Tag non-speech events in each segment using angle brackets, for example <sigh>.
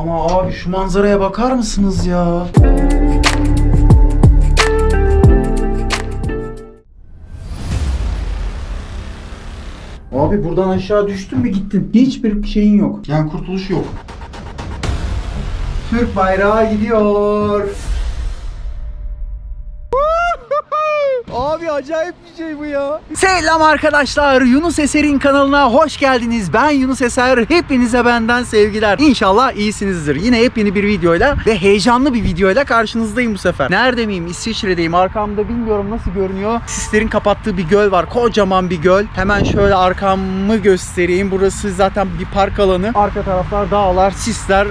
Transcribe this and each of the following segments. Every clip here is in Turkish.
Ama abi şu manzaraya bakar mısınız ya? Abi buradan aşağı düştün mü gittin. Hiçbir şeyin yok. Yani kurtuluş yok. Türk bayrağı gidiyor. Abi acayip bir şey bu ya. Selam arkadaşlar. Yunus Eser'in kanalına hoş geldiniz. Ben Yunus Eser. Hepinize benden sevgiler. İnşallah iyisinizdir. Yine yepyeni bir videoyla ve heyecanlı bir videoyla karşınızdayım bu sefer. Nerede miyim? İsviçre'deyim. Arkamda bilmiyorum nasıl görünüyor. Sislerin kapattığı bir göl var. Kocaman bir göl. Hemen şöyle arkamı göstereyim. Burası zaten bir park alanı. Arka taraflar dağlar, sisler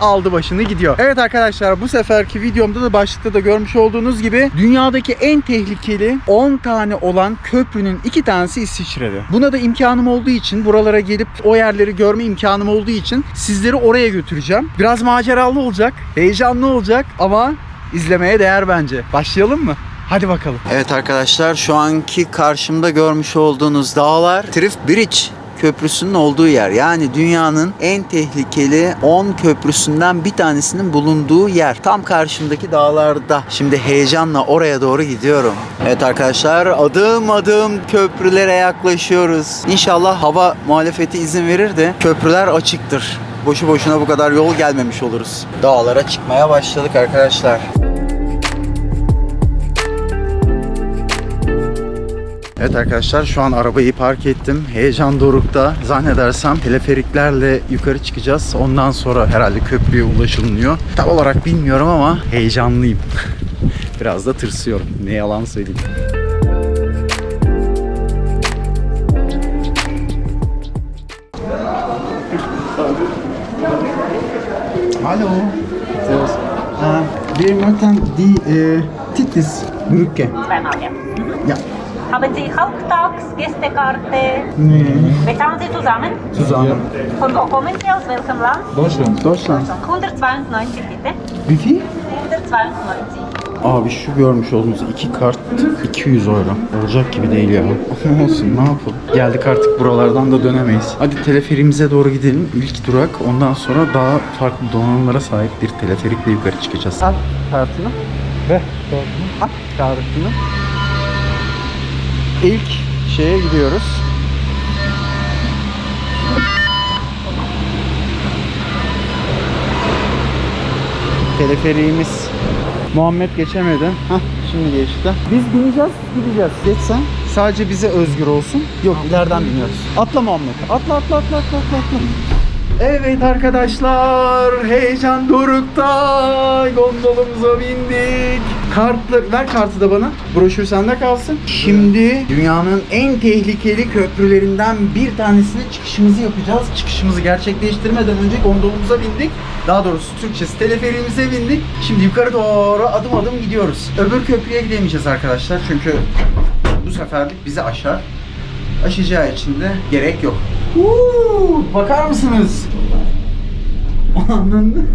aldı başını gidiyor. Evet arkadaşlar bu seferki videomda da başlıkta da görmüş olduğunuz gibi dünyadaki en tehlikeli 10 tane olan köprünün 2 tanesi İsviçre'de. Buna da imkanım olduğu için buralara gelip o yerleri görme imkanım olduğu için sizleri oraya götüreceğim. Biraz maceralı olacak, heyecanlı olacak ama izlemeye değer bence. Başlayalım mı? Hadi bakalım. Evet arkadaşlar şu anki karşımda görmüş olduğunuz dağlar Trift Bridge köprüsünün olduğu yer. Yani dünyanın en tehlikeli 10 köprüsünden bir tanesinin bulunduğu yer. Tam karşımdaki dağlarda. Şimdi heyecanla oraya doğru gidiyorum. Evet arkadaşlar adım adım köprülere yaklaşıyoruz. İnşallah hava muhalefeti izin verir de köprüler açıktır. Boşu boşuna bu kadar yol gelmemiş oluruz. Dağlara çıkmaya başladık arkadaşlar. Evet arkadaşlar şu an arabayı park ettim. Heyecan dorukta. Zannedersem teleferiklerle yukarı çıkacağız. Ondan sonra herhalde köprüye ulaşılmıyor. Tam olarak bilmiyorum ama heyecanlıyım. <laughs> Biraz da tırsıyorum. Ne yalan söyleyeyim. Hallo. Servus. Äh, wir möchten die äh, Titis Brücke. Zweimal, ja. Ja. Haben Sie Haupttagsgästekarte? Nee. Bezahlen Sie zusammen? Zusammen. Von wo kommen Sie? Aus welchem Land? Deutschland. Deutschland. 192 bitte. Wie viel? 192. Abi şu görmüş olduğunuz iki kart 200 euro. Olacak gibi değil ya. <laughs> Olsun ne yapalım. Geldik artık buralardan da dönemeyiz. Hadi teleferimize doğru gidelim. İlk durak. Ondan sonra daha farklı donanımlara sahip bir teleferikle yukarı çıkacağız. Al kartını. Ve kartını. Al kartını. İlk şeye gidiyoruz. Teleferiğimiz Muhammed geçemedi. Hah şimdi geçti. Biz bineceğiz, gideceğiz. Geçsen sadece bize özgür olsun. Yok ileriden biniyoruz. Atla Muhammed. Atla atla atla atla atla. atla. Evet arkadaşlar heyecan dorukta gondolumuza bindik. Kartlar ver kartı da bana. Broşür sende kalsın. Şimdi dünyanın en tehlikeli köprülerinden bir tanesine çıkışımızı yapacağız. Çıkışımızı gerçekleştirmeden önce gondolumuza bindik. Daha doğrusu Türkçesi teleferiğimize bindik. Şimdi yukarı doğru adım adım gidiyoruz. Öbür köprüye gidemeyeceğiz arkadaşlar çünkü bu seferlik bizi aşar. Aşacağı için de gerek yok. Uuu, bakar mısınız? Anladın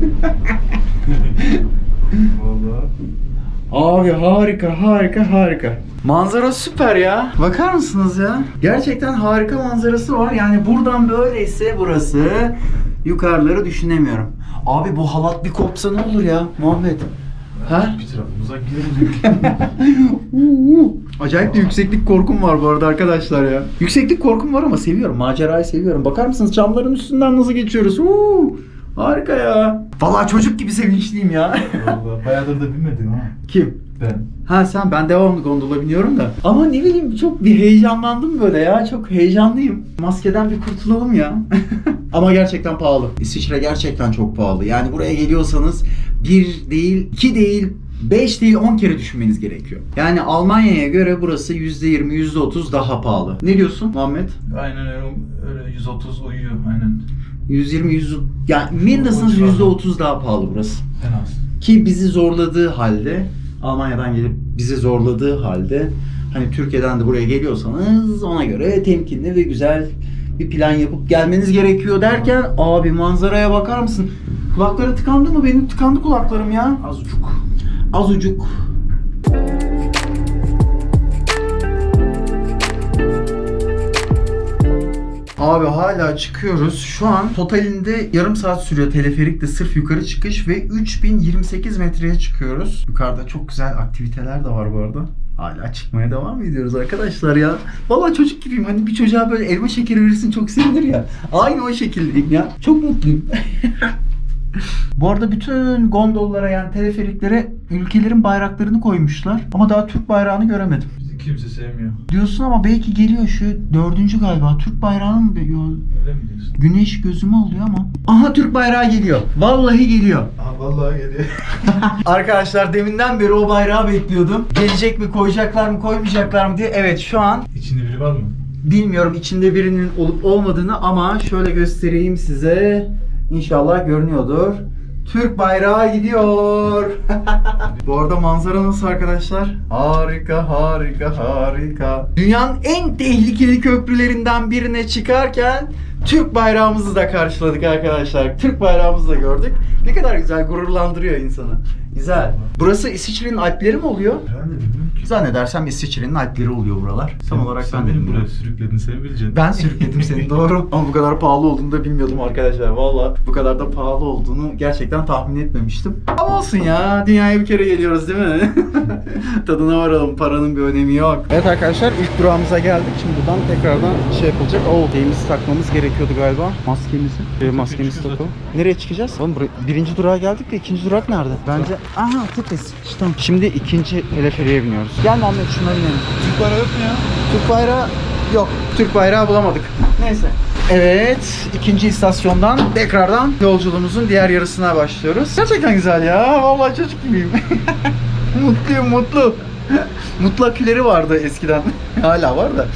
Abi harika harika harika. Manzara süper ya. Bakar mısınız ya? Gerçekten harika manzarası var. Yani buradan böyleyse burası yukarıları düşünemiyorum. Abi bu halat bir kopsa ne olur ya Muhammed? Ha? Bir tarafımıza girelim. <laughs> Acayip bir yükseklik korkum var bu arada arkadaşlar ya. Yükseklik korkum var ama seviyorum. Macerayı seviyorum. Bakar mısınız camların üstünden nasıl geçiyoruz? Uuu. Harika ya. Vallahi çocuk gibi sevinçliyim ya. Vallahi bayağıdır da binmedin ha. Kim? Ben. Ha sen ben devamlı gondola biniyorum da. Ama ne bileyim çok bir heyecanlandım böyle ya. Çok heyecanlıyım. Maskeden bir kurtulalım ya. <laughs> Ama gerçekten pahalı. İsviçre gerçekten çok pahalı. Yani buraya geliyorsanız bir değil, iki değil, 5 değil 10 kere düşünmeniz gerekiyor. Yani Almanya'ya göre burası %20, %30 daha pahalı. Ne diyorsun Muhammed? Aynen öyle, öyle 130 uyuyor aynen. 120, 100, yani mindestens %30 daha pahalı burası. En az. Ki bizi zorladığı halde Almanya'dan gelip bizi zorladığı halde hani Türkiye'den de buraya geliyorsanız ona göre temkinli ve güzel bir plan yapıp gelmeniz gerekiyor derken abi manzaraya bakar mısın? Kulakları tıkandı mı? Benim tıkandı kulaklarım ya. Azıcık. Azucuk. Abi hala çıkıyoruz. Şu an totalinde yarım saat sürüyor teleferikte sırf yukarı çıkış ve 3028 metreye çıkıyoruz. Yukarıda çok güzel aktiviteler de var bu arada. Hala çıkmaya devam ediyoruz arkadaşlar ya. Vallahi çocuk gibiyim. Hani bir çocuğa böyle elma şekeri verirsin çok sevinir ya. Aynı o şekildeyim ya. Çok mutluyum. <laughs> <laughs> Bu arada bütün gondollara yani teleferiklere ülkelerin bayraklarını koymuşlar. Ama daha Türk bayrağını göremedim. Bizi kimse sevmiyor. Diyorsun ama belki geliyor şu dördüncü galiba. Türk bayrağını mı? Öyle mi diyorsun? Güneş gözümü alıyor ama. Aha Türk bayrağı geliyor. Vallahi geliyor. Aha vallahi geliyor. <laughs> Arkadaşlar deminden beri o bayrağı bekliyordum. Gelecek mi koyacaklar mı koymayacaklar mı diye. Evet şu an İçinde biri var mı? bilmiyorum içinde birinin olup olmadığını ama şöyle göstereyim size. İnşallah görünüyordur. Türk bayrağı gidiyor. <laughs> Bu arada manzara nasıl arkadaşlar? Harika, harika, harika. Dünyanın en tehlikeli köprülerinden birine çıkarken Türk bayrağımızı da karşıladık arkadaşlar. Türk bayrağımızı da gördük. Ne kadar güzel gururlandırıyor insanı. Güzel. Burası İsviçre'nin Alpleri mi oluyor? Herhalde bilmiyorum ki. Zannedersem İsviçre'nin Alpleri oluyor buralar. Tam olarak sen ben de beni bilmiyorum. buraya sürükledin sen bileceksin. Ben sürükledim seni <laughs> doğru. Ama bu kadar pahalı olduğunu da bilmiyordum arkadaşlar. Valla bu kadar da pahalı olduğunu gerçekten tahmin etmemiştim. Ama olsun ya. Dünyaya bir kere geliyoruz değil mi? <laughs> Tadına varalım. Paranın bir önemi yok. Evet arkadaşlar ilk durağımıza geldik. Şimdi buradan tekrardan şey yapılacak. Oo şeyimizi takmamız gerekiyordu galiba. Maskemizi. Ee, maskemizi takalım. Nereye çıkacağız? Oğlum buraya- birinci durağa geldik de ikinci durak nerede? Bence... Aha Tepes. İşte. Şimdi ikinci teleferiğe biniyoruz. Gel Muhammed şuna binelim. Türk bayrağı yok mu ya? Türk bayrağı yok. Türk bayrağı bulamadık. Neyse. Evet, ikinci istasyondan tekrardan yolculuğumuzun diğer yarısına başlıyoruz. Gerçekten güzel ya. Vallahi çocuk gibiyim. <laughs> Mutluyum, mutlu. mutlu aküleri vardı eskiden. <laughs> Hala var da. <laughs>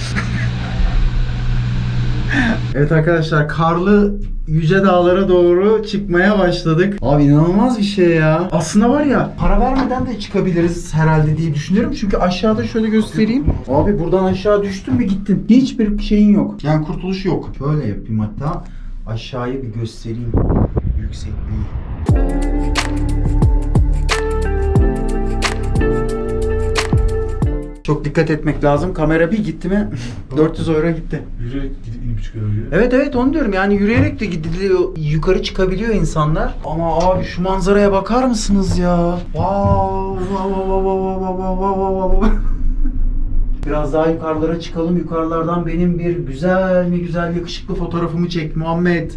evet arkadaşlar, karlı yüce dağlara doğru çıkmaya başladık. Abi inanılmaz bir şey ya. Aslında var ya para vermeden de çıkabiliriz herhalde diye düşünüyorum. Çünkü aşağıda şöyle göstereyim. Abi buradan aşağı düştün mü gittin. Hiçbir şeyin yok. Yani kurtuluş yok. Şöyle yapayım hatta. Aşağıyı bir göstereyim. Yüksekliği. Çok dikkat etmek lazım. Kamera bir gitti mi <laughs> 400 euro gitti. Yürüyerek gidip inip çıkıyor. Evet evet onu diyorum yani yürüyerek de gidiliyor. Yukarı çıkabiliyor insanlar. Ama abi şu manzaraya bakar mısınız ya? Wow, wow. Biraz daha yukarılara çıkalım. Yukarılardan benim bir güzel mi güzel yakışıklı fotoğrafımı çek Muhammed.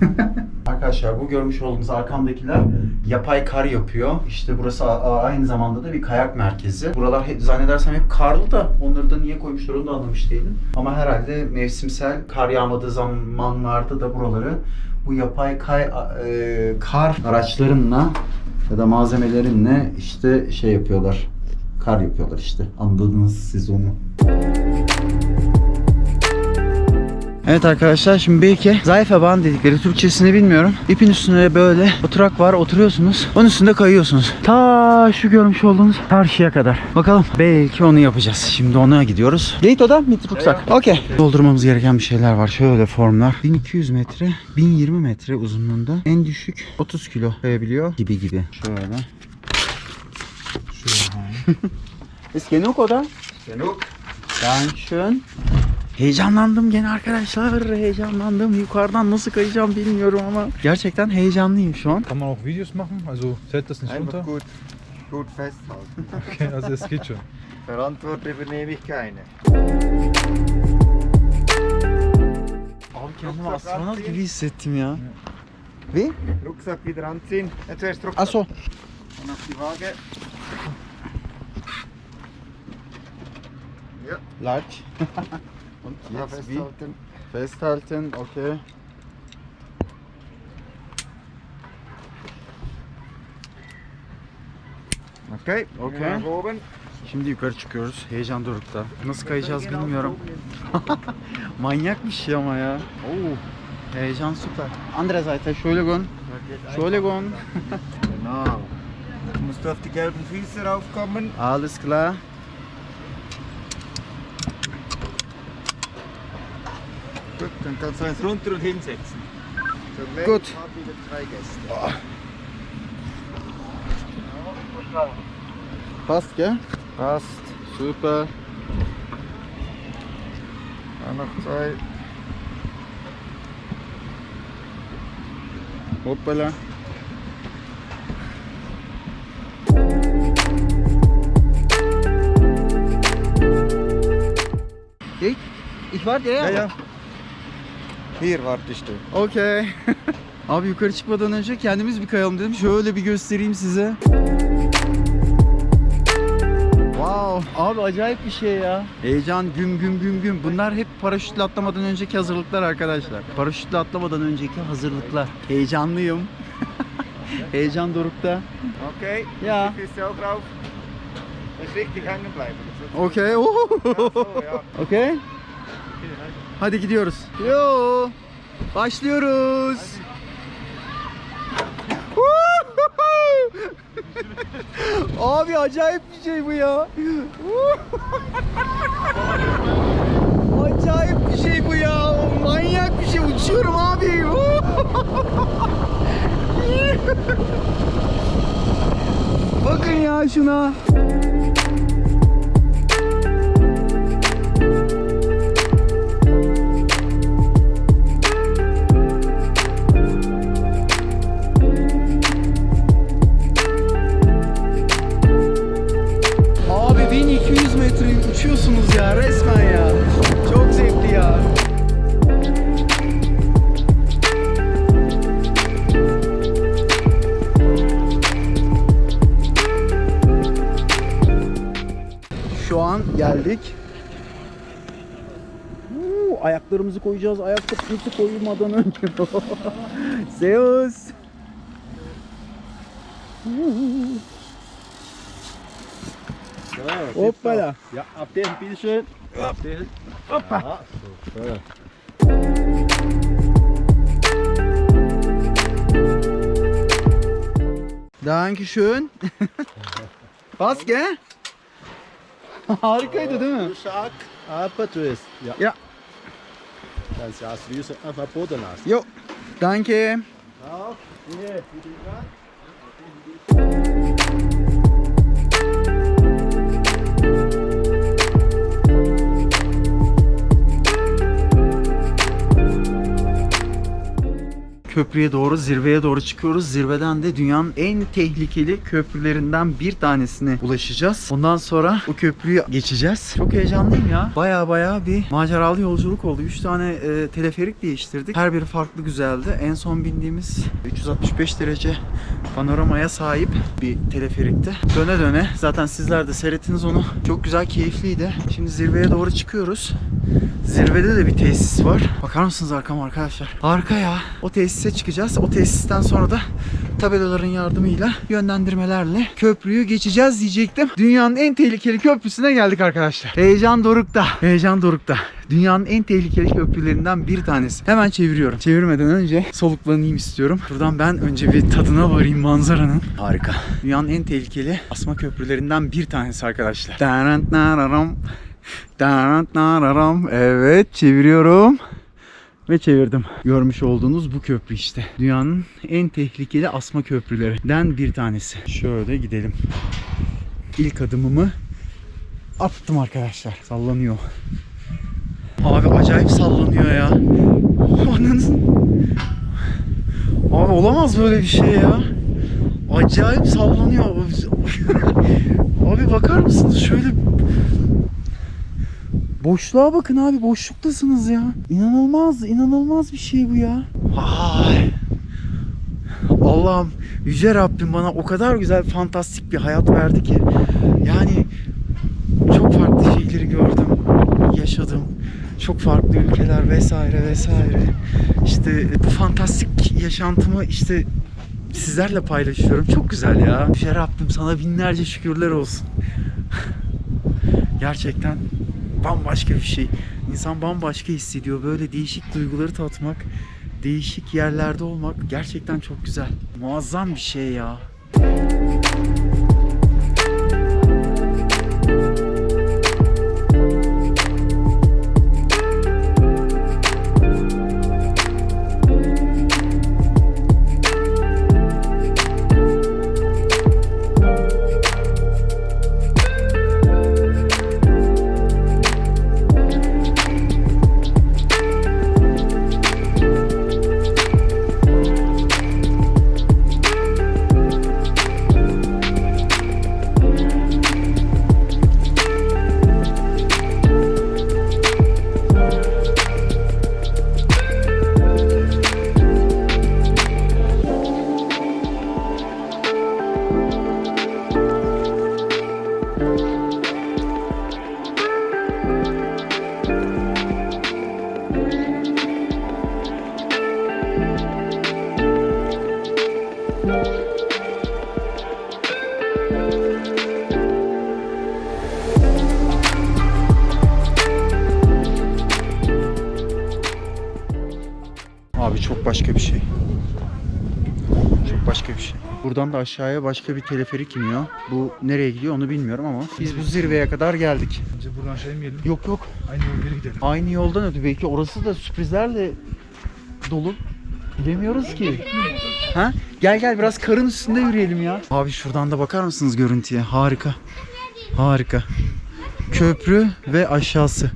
<laughs> Arkadaşlar bu görmüş olduğunuz arkamdakiler yapay kar yapıyor. İşte burası aynı zamanda da bir kayak merkezi. Buralar hep, zannedersem hep karlı da onları da niye koymuşlar onu da anlamış değilim. Ama herhalde mevsimsel kar yağmadığı zamanlarda da buraları bu yapay kay, e, kar araçlarınla ya da malzemelerinle işte şey yapıyorlar. Kar yapıyorlar işte. Anladınız siz onu. Evet arkadaşlar şimdi belki Zayfeban dedikleri Türkçesini bilmiyorum. İpin üstünde böyle oturak var oturuyorsunuz. Onun üstünde kayıyorsunuz. Ta şu görmüş olduğunuz karşıya kadar. Bakalım belki onu yapacağız. Şimdi ona gidiyoruz. Gate oda mit ruksak. Okey. Doldurmamız gereken bir şeyler var. Şöyle formlar. 1200 metre, 1020 metre uzunluğunda. En düşük 30 kilo kayabiliyor gibi gibi. Şöyle. Ist <laughs> genug oder? Genug. Dankeschön. Heyecanlandım gene arkadaşlar. Heyecanlandım. Yukarıdan nasıl kayacağım bilmiyorum ama gerçekten heyecanlıyım şu an. Kann man auch Videos machen? Also fällt das nicht runter? Einfach gut, gut festhalten. Okay, also es geht schon. <laughs> Verantwortung übernehme ich keine. Abi kendimi astronot gibi hissettim ya. Wie? Rucksack wieder anziehen. Ja, zuerst Rucksack. Achso. Dann auf die Waage. Ja, Large. <laughs> Und ja jetzt wie? festhalten. Festhalten, okay. Okay. Okay. Şimdi yukarı çıkıyoruz. Heyecan dorukta. Nasıl kayacağız bilmiyorum. Manyak bir şey ama ya. Oo. Heyecan süper. Andere Seite, Entschuldigung. Entschuldigung. Genau. <laughs> Du musst auf die gelben Füße raufkommen. Alles klar. Dann kannst du eins runter und hinsetzen. Dann Gut. Haben wieder drei Gäste. Oh. Passt, gell? Passt. Super. Dann noch zwei. Hoppala. Ich, ich warte, ja. ja, ja. Hier wartest du. Okey. <laughs> Abi yukarı çıkmadan önce kendimiz bir kayalım dedim. Şöyle bir göstereyim size. Wow. Abi acayip bir şey ya. Heyecan güm güm güm güm. Bunlar hep paraşütle atlamadan önceki hazırlıklar arkadaşlar. Paraşütle atlamadan önceki hazırlıklar. Heyecanlıyım. <laughs> Heyecan dorukta. Okey. <laughs> So, ja. Okey. Hadi gidiyoruz. Yo. Başlıyoruz. <laughs> Abi acayip bir şey bu ya. acayip bir şey bu ya. Manyak bir şey. Uçuyorum abi. <laughs> Bakın ya şuna. Şu an geldik. Uuu, ayaklarımızı koyacağız. Ayakkabımızı koymadan önce. <laughs> Zeus. Hoppala. Ja, abdelen, bitteschön. Abdelen. Hoppa. Ja, so, schön. Dankeschön. <laughs> Was, gell? <laughs> Harikaydı değil mi? Stark, aber twist. Ja. Ja. Ganz ja, so einfach Boden lassen. Jo. Danke. Auch. Hier, bitte Köprüye doğru, zirveye doğru çıkıyoruz. Zirveden de dünyanın en tehlikeli köprülerinden bir tanesine ulaşacağız. Ondan sonra o köprüyü geçeceğiz. Çok heyecanlıyım ya. Baya baya bir maceralı yolculuk oldu. 3 tane e, teleferik değiştirdik. Her biri farklı güzeldi. En son bindiğimiz 365 derece panoramaya sahip bir teleferikti. Döne döne zaten sizler de seyrettiniz onu. Çok güzel, keyifliydi. Şimdi zirveye doğru çıkıyoruz. Zirvede de bir tesis var. Bakar mısınız arkama arkadaşlar? Harika ya. O tesise çıkacağız. O tesisten sonra da tabelaların yardımıyla yönlendirmelerle köprüyü geçeceğiz diyecektim. Dünyanın en tehlikeli köprüsüne geldik arkadaşlar. Heyecan dorukta. Heyecan dorukta. Dünyanın en tehlikeli köprülerinden bir tanesi. Hemen çeviriyorum. Çevirmeden önce soluklanayım istiyorum. Buradan ben önce bir tadına varayım manzaranın. Harika. Dünyanın en tehlikeli asma köprülerinden bir tanesi arkadaşlar. Evet çeviriyorum. Ve çevirdim. Görmüş olduğunuz bu köprü işte. Dünyanın en tehlikeli asma köprülerinden bir tanesi. Şöyle gidelim. İlk adımımı attım arkadaşlar. Sallanıyor. Abi acayip sallanıyor ya. Ananın... Abi olamaz böyle bir şey ya. Acayip sallanıyor. <laughs> Abi bakar mısınız şöyle Boşluğa bakın abi boşluktasınız ya. İnanılmaz inanılmaz bir şey bu ya. Ay. Allah'ım yüce Rabbim bana o kadar güzel fantastik bir hayat verdi ki. Yani çok farklı şeyleri gördüm, yaşadım. Çok farklı ülkeler vesaire vesaire. İşte bu fantastik yaşantımı işte sizlerle paylaşıyorum. Çok güzel ya. Yüce Rabbim sana binlerce şükürler olsun. <laughs> Gerçekten bambaşka bir şey. İnsan bambaşka hissediyor. Böyle değişik duyguları tatmak, değişik yerlerde olmak gerçekten çok güzel. Muazzam bir şey ya. Buradan da aşağıya başka bir teleferik iniyor. Bu nereye gidiyor onu bilmiyorum ama biz bu zirveye kadar geldik. Bence buradan aşağı inmeyelim. Yok yok Aynı yol geri gidelim. aynı yoldan ötü belki orası da sürprizlerle dolu. Bilemiyoruz ki. Ha? Gel gel biraz karın üstünde yürüyelim ya. Abi şuradan da bakar mısınız görüntüye? Harika. Harika. Köprü ve aşağısı.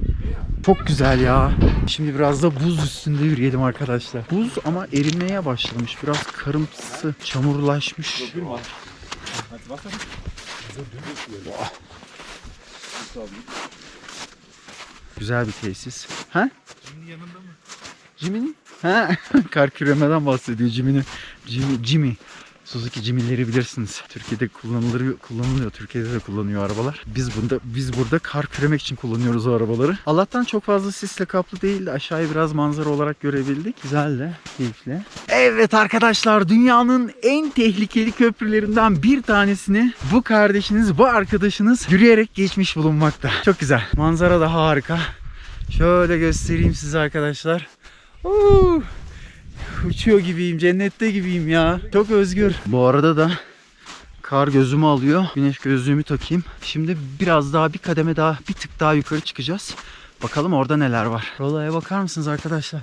Çok güzel ya. Şimdi biraz da buz üstünde yürüyelim arkadaşlar. Buz ama erimeye başlamış. Biraz karımsı, çamurlaşmış. Güzel bir tesis. Ha? Şimdi yanında mı? Jimmy'nin? Ha, <laughs> kar küremeden bahsediyor Jimmy'nin. Jimmy, Jimmy. Suzuki Jimmy'leri bilirsiniz. Türkiye'de kullanılır, kullanılıyor. Türkiye'de de kullanıyor arabalar. Biz bunda biz burada kar küremek için kullanıyoruz o arabaları. Allah'tan çok fazla sisle kaplı değildi. Aşağıyı biraz manzara olarak görebildik. Güzel de, keyifli. Evet arkadaşlar dünyanın en tehlikeli köprülerinden bir tanesini bu kardeşiniz, bu arkadaşınız yürüyerek geçmiş bulunmakta. Çok güzel. Manzara da harika. Şöyle göstereyim size arkadaşlar. Uuu. Uçuyor gibiyim, cennette gibiyim ya. Çok özgür. Bu arada da kar gözümü alıyor. Güneş gözlüğümü takayım. Şimdi biraz daha bir kademe daha, bir tık daha yukarı çıkacağız. Bakalım orada neler var. Rolaya bakar mısınız arkadaşlar?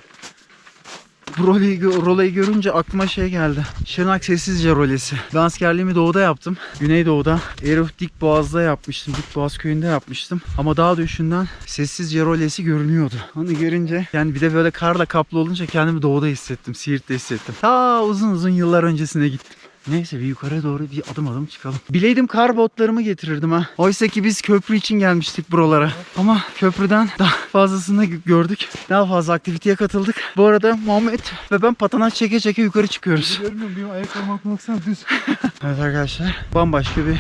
Bu roleyi, roleyi görünce aklıma şey geldi. Şırnak Sessizce rolesi. Ben askerliğimi doğuda yaptım. Güneydoğu'da. Eruf Dik Boğaz'da yapmıştım. Dik Boğaz köyünde yapmıştım. Ama dağ düşünden Sessizce rolesi görünüyordu. Onu görünce yani bir de böyle karla kaplı olunca kendimi doğuda hissettim. Siirt'te hissettim. Ta uzun uzun yıllar öncesine gittim. Neyse bir yukarı doğru bir adım adım çıkalım. Bileydim kar botlarımı getirirdim ha. Oysa ki biz köprü için gelmiştik buralara. Ama köprüden daha fazlasını gördük. Daha fazla aktiviteye katıldık. Bu arada Muhammed ve ben patanaş çeke çeke yukarı çıkıyoruz. Görmüyorum benim ayaklarıma baksana düz. <laughs> Evet arkadaşlar bambaşka bir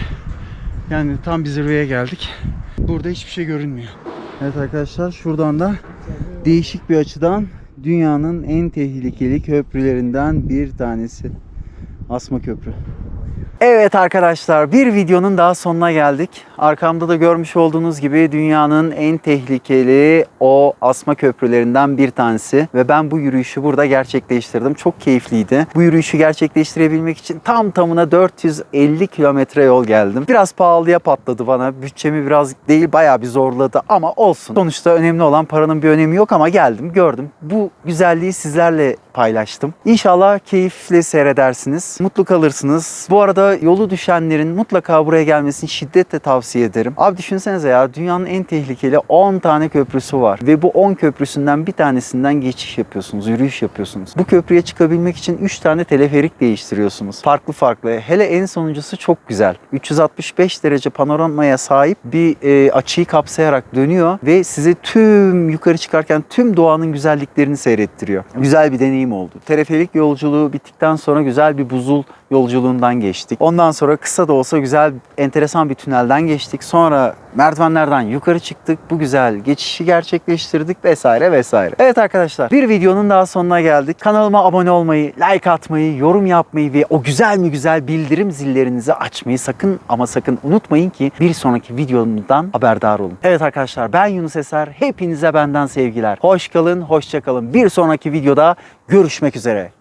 yani tam bir zirveye geldik. Burada hiçbir şey görünmüyor. Evet arkadaşlar şuradan da değişik bir açıdan dünyanın en tehlikeli köprülerinden bir tanesi. Asma Köprü. Evet arkadaşlar bir videonun daha sonuna geldik. Arkamda da görmüş olduğunuz gibi dünyanın en tehlikeli o asma köprülerinden bir tanesi. Ve ben bu yürüyüşü burada gerçekleştirdim. Çok keyifliydi. Bu yürüyüşü gerçekleştirebilmek için tam tamına 450 kilometre yol geldim. Biraz pahalıya patladı bana. Bütçemi biraz değil bayağı bir zorladı ama olsun. Sonuçta önemli olan paranın bir önemi yok ama geldim gördüm. Bu güzelliği sizlerle paylaştım. İnşallah keyifle seyredersiniz. Mutlu kalırsınız. Bu arada yolu düşenlerin mutlaka buraya gelmesini şiddetle tavsiye ederim. Abi düşünsenize ya dünyanın en tehlikeli 10 tane köprüsü var. Ve bu 10 köprüsünden bir tanesinden geçiş yapıyorsunuz. Yürüyüş yapıyorsunuz. Bu köprüye çıkabilmek için 3 tane teleferik değiştiriyorsunuz. Farklı farklı. Hele en sonuncusu çok güzel. 365 derece panoramaya sahip bir e, açıyı kapsayarak dönüyor ve sizi tüm yukarı çıkarken tüm doğanın güzelliklerini seyrettiriyor. Güzel bir deneyim oldu. Teleferik yolculuğu bittikten sonra güzel bir buzul yolculuğundan geçtik. Ondan sonra kısa da olsa güzel, enteresan bir tünelden geçtik. Sonra merdivenlerden yukarı çıktık. Bu güzel geçişi gerçekleştirdik vesaire vesaire. Evet arkadaşlar bir videonun daha sonuna geldik. Kanalıma abone olmayı, like atmayı, yorum yapmayı ve o güzel mi güzel bildirim zillerinizi açmayı sakın ama sakın unutmayın ki bir sonraki videomdan haberdar olun. Evet arkadaşlar ben Yunus Eser. Hepinize benden sevgiler. Hoş kalın, hoşça kalın. Bir sonraki videoda görüşmek üzere.